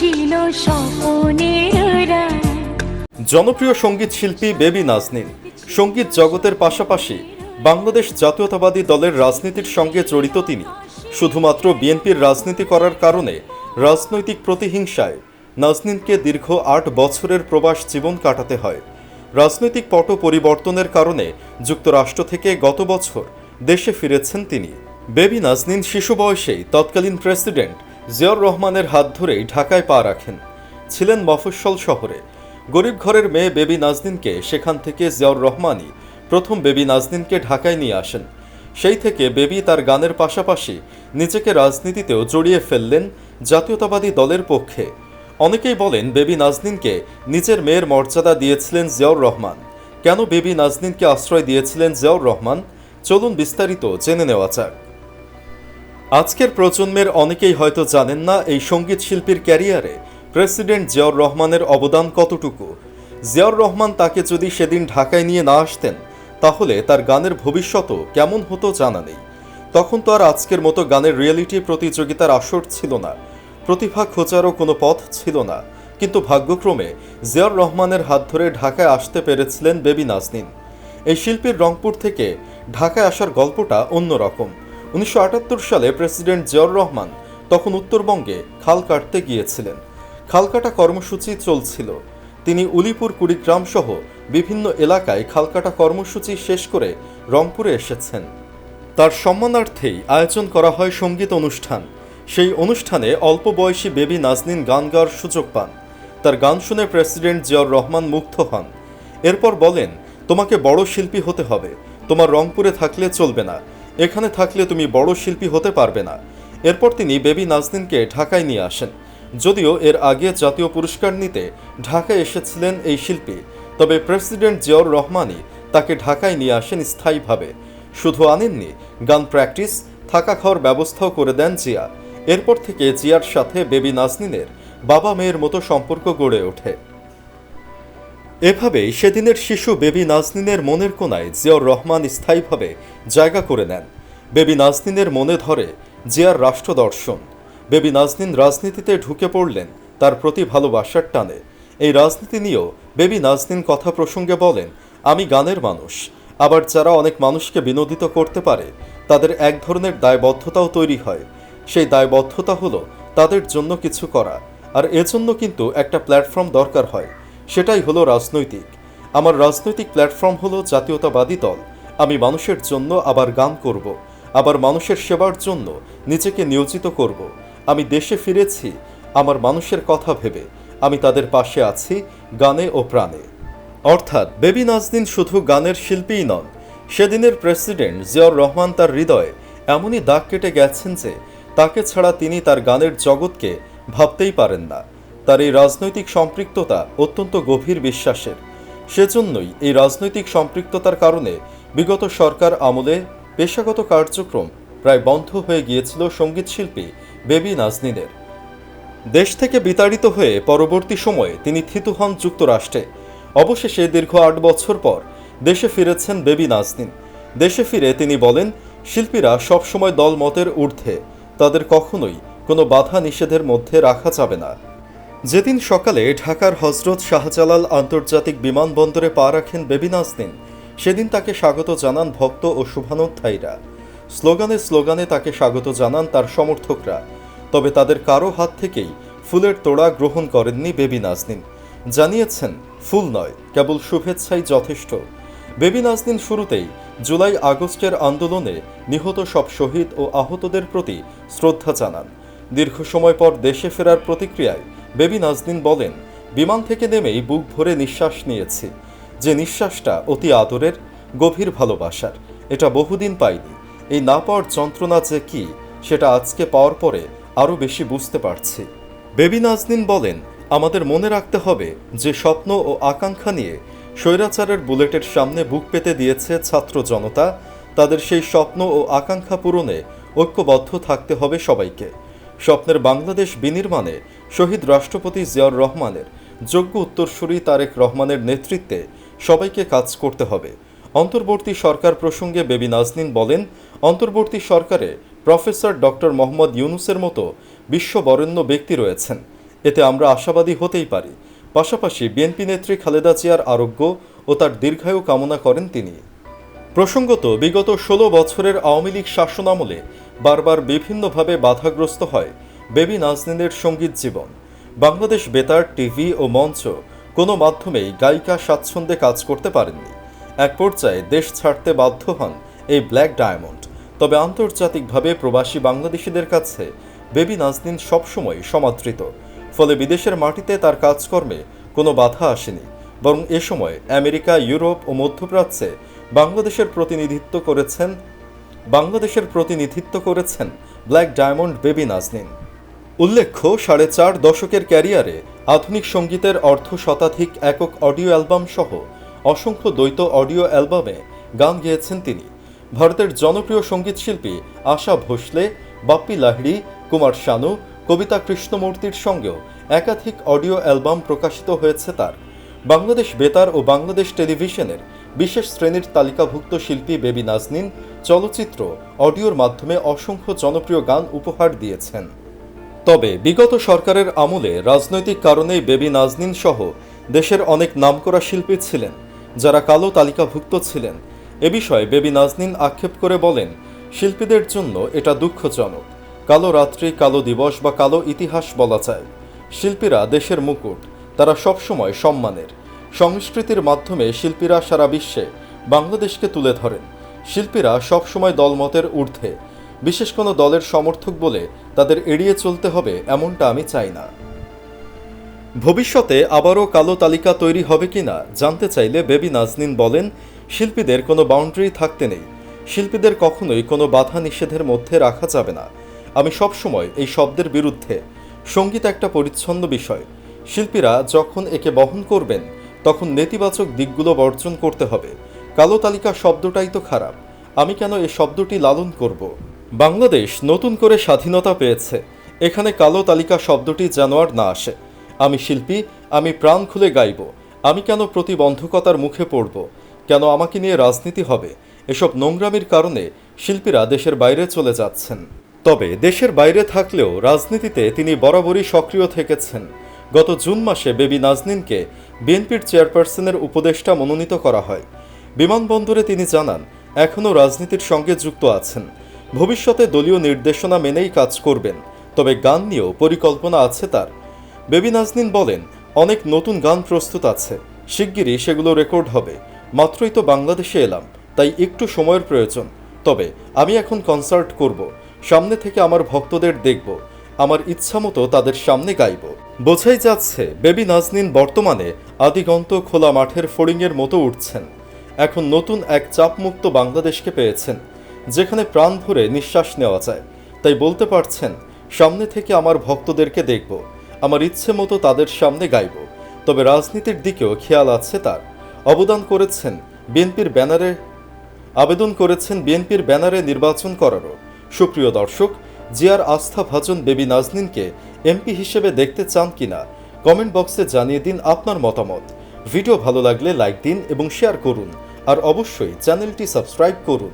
ছিল জনপ্রিয় সংগীত শিল্পী বেবি নাজনীন। সংগীত জগতের পাশাপাশি বাংলাদেশ জাতীয়তাবাদী দলের রাজনীতির সঙ্গে জড়িত তিনি। শুধুমাত্র বিএনপির রাজনীতি করার কারণে রাজনৈতিক প্রতিহিংসায় নাজনীনকে দীর্ঘ আট বছরের প্রবাস জীবন কাটাতে হয়। রাজনৈতিক পট পরিবর্তনের কারণে যুক্তরাষ্ট্র থেকে গত বছর দেশে ফিরেছেন তিনি। বেবি নাজনীন শিশু বয়সেই তৎকালীন প্রেসিডেন্ট জিয়াউর রহমানের হাত ধরেই ঢাকায় পা রাখেন। ছিলেন মফস্বল শহরে। গরিব ঘরের মেয়ে বেবি নাজনীনকে সেখান থেকে জিয়াউর রহমানই প্রথম বেবি নাজনীনকে ঢাকায় নিয়ে আসেন। সেই থেকে বেবি তার গানের পাশাপাশি নিজেকে রাজনীতিতেও জড়িয়ে ফেললেন জাতীয়তাবাদী দলের পক্ষে। অনেকেই বলেন বেবি নাজনীনকে নিজের মেয়ের মর্যাদা দিয়েছিলেন জিয়াউর রহমান। কেন বেবি নাজনীনকে আশ্রয় দিয়েছিলেন জিয়াউর রহমান? চলুন বিস্তারিত জেনে নেওয়া যাক। আজকের প্রজন্মের অনেকেই হয়তো জানেন না এই সংগীত শিল্পীর ক্যারিয়ারে প্রেসিডেন্ট জিয়াউর রহমানের অবদান কতটুকু। জিয়াউর রহমান তাকে যদি সেদিন ঢাকায় নিয়ে না আসতেন, তাহলে তার গানের ভবিষ্যতও কেমন হতো জানা নেই। তখন তো আর আজকের মতো গানের রিয়েলিটি প্রতিযোগিতার আসর ছিল না, প্রতিভা খোঁজারও কোনো পথ ছিল না। কিন্তু ভাগ্যক্রমে জিয়াউর রহমানের হাত ধরে ঢাকায় আসতে পেরেছিলেন বেবি নাজনীন। এই শিল্পীর রংপুর থেকে ঢাকায় আসার গল্পটা অন্যরকম। উনিশশো আটাত্তর সালে প্রেসিডেন্ট জিয়াউর রহমান তখন উত্তরবঙ্গে খাল কাটতে গিয়েছিলেন। খাল কাটা কর্মসূচি চলছিল। তিনি উলিপুর, কুড়িগ্রাম সহ বিভিন্ন এলাকায় খালকাটা কর্মসূচি শেষ করে রংপুরে এসেছেন। তার সম্মানার্থেই আয়োজন করা হয় সংগীত অনুষ্ঠান। সেই অনুষ্ঠানে অল্প বয়সী বেবি নাজনীন গান গাওয়ার সুযোগ পান। তার গান শুনে প্রেসিডেন্ট জিয়াউর রহমান মুগ্ধ হন। এরপর বলেন, তোমাকে বড় শিল্পী হতে হবে। তোমার রংপুরে থাকলে চলবে না। এখানে থাকলে তুমি বড় শিল্পী হতে পারবে না। এরপর তিনি বেবি নাজনীনকে ঢাকায় নিয়ে আসেন। যদিও এর আগে জাতীয় পুরস্কার নিতে ঢাকায় এসেছিলেন এই শিল্পী, তবে প্রেসিডেন্ট জিয়াউর রহমানই তাকে ঢাকায় নিয়ে আসেন স্থায়ীভাবে। শুধু আনেননি, গান প্র্যাকটিস, থাকা খাওয়ার ব্যবস্থাও করে দেন জিয়া। এরপর থেকে জিয়ার সাথে বেবি নাজনীনের বাবা মেয়ের মতো সম্পর্ক গড়ে ওঠে। এভাবেই সেদিনের শিশু বেবি নাজনীনের মনের কোনায় জিয়াউর রহমান স্থায়ীভাবে জায়গা করে নেন। বেবি নাজনীনের মনে ধরে জিয়ার রাষ্ট্র দর্শন। বেবি নাজনীন রাজনীতিতে ঢুকে পড়লেন তার প্রতি ভালোবাসার টানে। এই রাজনীতি নিয়েও বেবি নাজনীন কথা প্রসঙ্গে বলেন, আমি গানের মানুষ। আবার যারা অনেক মানুষকে বিনোদিত করতে পারে, তাদের এক ধরনের দায়বদ্ধতাও তৈরি হয়। সেই দায়বদ্ধতা হলো তাদের জন্য কিছু করা। আর এজন্য কিন্তু একটা প্ল্যাটফর্ম দরকার হয়। সেটাই হলো রাজনৈতিক। আমার রাজনৈতিক প্ল্যাটফর্ম হলো জাতীয়তাবাদী দল। আমি মানুষের জন্য আবার গান করব, আবার মানুষের সেবার জন্য নিজেকে নিয়োজিত করব। আমি দেশে ফিরেছি, আমার মানুষের কথা ভেবে, আমি তাদের পাশে আছি, গানে ও প্রাণে। অর্থাৎ বেবি নাজদিন শুধু গানের শিল্পীই নন, সেদিনের প্রেসিডেন্ট জিয়াউর রহমান তার হৃদয়ে এমনই দাগ কেটে গেছেন যে তাকে ছাড়া তিনি তার গানের জগৎকে ভাবতেই পারেন না। তার এই রাজনৈতিক সম্পৃক্ততা অত্যন্ত গভীর বিশ্বাসের। সেজন্যই এই রাজনৈতিক সম্পৃক্ততার কারণে বিগত সরকার আমলে পেশাগত কার্যক্রম প্রায় বন্ধ হয়ে গিয়েছিল সঙ্গীতশিল্পী বেবি নাজনীনের। দেশ থেকে বিতাড়িত হয়ে পরবর্তী সময়ে তিনি থিতু হন যুক্তরাষ্ট্রে। অবশেষে দীর্ঘ আট বছর পর দেশে ফিরেছেন বেবি নাজনীন। দেশে ফিরে তিনি বলেন, শিল্পীরা সবসময় দলমতের ঊর্ধ্বে। তাদের কখনোই কোনো বাধা নিষেধের মধ্যে রাখা যাবে না। যেদিন সকালে ঢাকার হজরত শাহজালাল আন্তর্জাতিক বিমানবন্দরে পা রাখেন বেবি নাজনীন, সেদিন তাকে স্বাগত জানান ভক্ত ও শুভানুধ্যায়ীরা। স্লোগানে স্লোগানে তাকে স্বাগত জানান তার সমর্থকরা। তবে তাদের কারও হাত থেকেই ফুলের তোড়া গ্রহণ করেননি বেবি নাজনীন। জানিয়েছেন, ফুল নয়, কেবল শুভেচ্ছাই যথেষ্ট। বেবি নাজনীন শুরুতেই জুলাই আগস্টের আন্দোলনে নিহত সব শহীদ ও আহতদের প্রতি শ্রদ্ধা জানান। দীর্ঘ সময় পর দেশে ফেরার প্রতিক্রিয়ায় বেবি নাজনীন বলেন, বিমান থেকে নেমেই বুক ভরে নিঃশ্বাস নিয়েছি। যে নিঃশ্বাসটা অতি আদরের, গভীর ভালোবাসার, এটা বহুদিন পাইনি। এই না পাওয়ার যন্ত্রণা যে কী, সেটা আজকে পাওয়ার পরে আরও বেশি বুঝতে পারছি। বেবি নাজনীন বলেন, আমাদের মনে রাখতে হবে যে স্বপ্ন ও আকাঙ্ক্ষা নিয়ে স্বৈরাচারের বুলেটের সামনে বুক পেতে দিয়েছে ছাত্র জনতা। তাদের সেই স্বপ্ন ও আকাঙ্ক্ষা পূরণে ঐক্যবদ্ধ থাকতে হবে সবাইকে। স্বপ্নের বাংলাদেশ বিনির্মাণে শহীদ রাষ্ট্রপতি জিয়াউর রহমানের যোগ্য উত্তরসূরি তারেক রহমানের নেতৃত্বে সবাইকে কাজ করতে হবে। অন্তর্বর্তী সরকার প্রসঙ্গে বেবি নাজনীন বলেন, অন্তর্বর্তী সরকারে প্রফেসর ডক্টর মোহাম্মদ ইউনুসের মতো বিশ্ববরেণ্য ব্যক্তি রয়েছেন। এতে আমরা আশাবাদী হতেই পারি। পাশাপাশি বিএনপি নেত্রী খালেদা জিয়ার আরোগ্য ও তার দীর্ঘায়ু কামনা করেন তিনি। প্রসঙ্গত, বিগত ষোলো বছরের আওয়ামী লীগ শাসনামলে বারবার বিভিন্নভাবে বাধাগ্রস্ত হয় বেবি নাজনীনের সংগীত জীবন। বাংলাদেশ বেতার, টিভি ও মঞ্চ কোনো মাধ্যমেই গায়িকা স্বাচ্ছন্দ্যে কাজ করতে পারেননি। এক পর্যায়ে দেশ ছাড়তে বাধ্য হন এই ব্ল্যাক ডায়মন্ড। তবে আন্তর্জাতিকভাবে প্রবাসী বাংলাদেশিদের কাছে বেবি নাজনীন সবসময় সমাদৃত। ফলে বিদেশের মাটিতে তার কাজকর্মে কোনো বাধা আসেনি। বরং এ সময় আমেরিকা, ইউরোপ ও মধ্যপ্রাচ্যে বাংলাদেশের প্রতিনিধিত্ব করেছেন, বাংলাদেশের প্রতিনিধিত্ব করেছেন ব্ল্যাক ডায়মন্ড বেবি নাজনীন উল্লেখ্য, সাড়ে চার দশকের ক্যারিয়ারে আধুনিক সঙ্গীতের অর্ধ শতাধিক একক অডিও অ্যালবাম সহ অসংখ্য দ্বৈত অডিও অ্যালবামে গান গেয়েছেন তিনি। ভারতের জনপ্রিয় সঙ্গীতশিল্পী আশা ভোসলে, বাপ্পি লাহিড়ী, কুমার শানু, কবিতা কৃষ্ণমূর্তির সঙ্গেও একাধিক অডিও অ্যালবাম প্রকাশিত হয়েছে তার। বাংলাদেশ বেতার ও বাংলাদেশ টেলিভিশনের বিশেষ শ্রেণির তালিকাভুক্ত শিল্পী বেবি নাজনীন চলচ্চিত্র, অডিওর মাধ্যমে অসংখ্য জনপ্রিয় গান উপহার দিয়েছেন। তবে বিগত সরকারের আমলে রাজনৈতিক কারণেই বেবি নাজনীন সহ দেশের অনেক নামকরা শিল্পী ছিলেন, যারা কালো তালিকাভুক্ত ছিলেন। এ বিষয়ে বেবি নাজনীন আক্ষেপ করে বলেন, শিল্পীদের জন্য এটা দুঃখজনক। কালো রাত্রি, কালো দিবস বা কালো ইতিহাস বলা যায়। শিল্পীরা দেশের মুকুট, তারা সবসময় সম্মানের। সংস্কৃতির মাধ্যমে শিল্পীরা সারা বিশ্বে বাংলাদেশকে তুলে ধরেন। শিল্পীরা সবসময় দলমতের ঊর্ধ্বে। বিশেষ কোনো দলের সমর্থক বলে তাদের এড়িয়ে চলতে হবে এমনটা আমি চাই না। ভবিষ্যতে আবারও কালো তালিকা তৈরি হবে কিনা জানতে চাইলে বেবি নাজনীন বলেন, শিল্পীদের কোনো বাউন্ডারি থাকতে নেই। শিল্পীদের কখনোই কোনো বাধা নিষেধের মধ্যে রাখা যাবে না। আমি সবসময় এই শব্দের বিরুদ্ধে। সংগীত একটা পরিচ্ছন্ন বিষয়। শিল্পীরা যখন একে বহন করবেন তখন নেতিবাচক দিকগুলো বর্জন করতে হবে। কালো তালিকা শব্দটাই তো খারাপ। আমি কেন এই শব্দটি লালন করব? বাংলাদেশ নতুন করে স্বাধীনতা পেয়েছে। এখানে কালো তালিকা শব্দটি যেন আর না আসে। আমি শিল্পী, আমি প্রাণ খুলে গাইব। আমি কেন প্রতিবন্ধকতার মুখে পড়ব? কেন আমাকে নিয়ে রাজনীতি হবে? এসব নোংরামির কারণে শিল্পীরা দেশের বাইরে চলে যাচ্ছেন। তবে দেশের বাইরে থাকলেও রাজনীতিতে তিনি বরাবরই সক্রিয় থেকেছেন। গত জুন মাসে বেবি নাজনীনকে বিএনপির চেয়ারপারসনের উপদেষ্টা মনোনীত করা হয়। বিমানবন্দরে তিনি জানান, এখনও রাজনীতির সঙ্গে যুক্ত আছেন। ভবিষ্যতে দলীয় নির্দেশনা মেনেই কাজ করবেন, তবে গান নিয়েও পরিকল্পনা আছে তার। বেবি নাজনীন বলেন, অনেক নতুন গান প্রস্তুত আছে, শিগগিরই সেগুলো রেকর্ড হবে। মাত্রই তো বাংলাদেশে এলাম, তাই একটু সময়ের প্রয়োজন। তবে আমি এখন কনসার্ট করব, সামনে থেকে আমার ভক্তদের দেখব। আমার ইচ্ছামতো তাদের সামনে গাইব। বোঝাই যাচ্ছে, বেবি নাজনীন বর্তমানে আদিগন্ত খোলা মাঠের ফড়িংয়ের মতো উঠছেন। এখন নতুন এক চাপমুক্ত বাংলাদেশকে পেয়েছেন, যেখানে প্রাণ ভরে নিঃশ্বাস নেওয়া যায়। তাই বলতে পারছেন, সামনে থেকে আমার ভক্তদেরকে দেখব, আমার ইচ্ছে মতো তাদের সামনে গাইব। তবে রাজনীতির দিকেও খেয়াল আছে তার। অবদান করেছেন বিএনপির ব্যানারে, আবেদন করেছেন বিএনপির ব্যানারে নির্বাচন করারও। সুপ্রিয় দর্শক জিয়ার আস্থা ভাজন বেবি নাজনিনকে এমপি হিসেবে দেখতে চান কিনা, কমেন্ট বক্সে জানিয়ে দিন আপনার মতামত। ভিডিও ভালো লাগলে লাইক দিন এবং শেয়ার করুন, আর অবশ্যই চ্যানেলটি সাবস্ক্রাইব করুন।